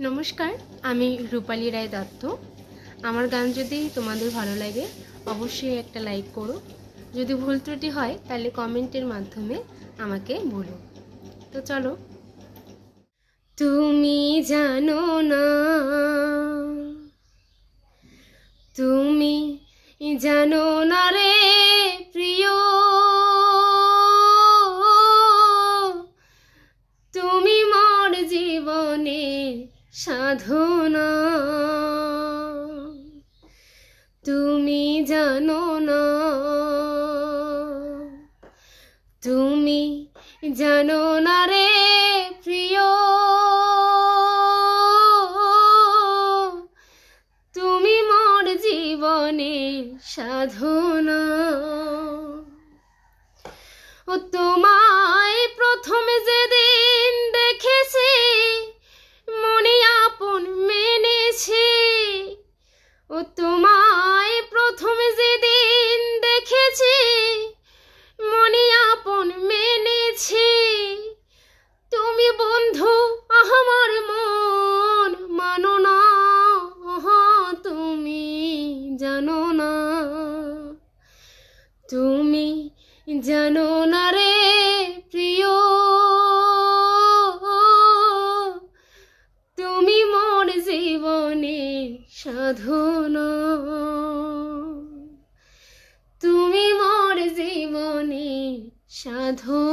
নমস্কার, আমি রূপালী রায় দত্ত। আমার গান যদি তোমাদের ভালো লাগে, অবশ্যই একটা লাইক করো। যদি ভুল ত্রুটি হয়, তাহলে কমেন্টের মাধ্যমে আমাকে বলো। তো চলো। তুমি জানো না, তুমি জানো না রে প্রিয়। তুমি মোর জীবনের সাধনা। তুমি জানো না, তুমি জানো না রে প্রিয়। তুমি মোর জীবনের সাধনা। ও তোমায় তোমায় প্রথমে যেদিন দেখেছি, মনে আপন মেনেছি। তুমি বন্ধু, আমার মন, মানো না তুমি জানো না। তুমি জানো না রে সাধনা। তুমি মোর জীবনে সাধনা।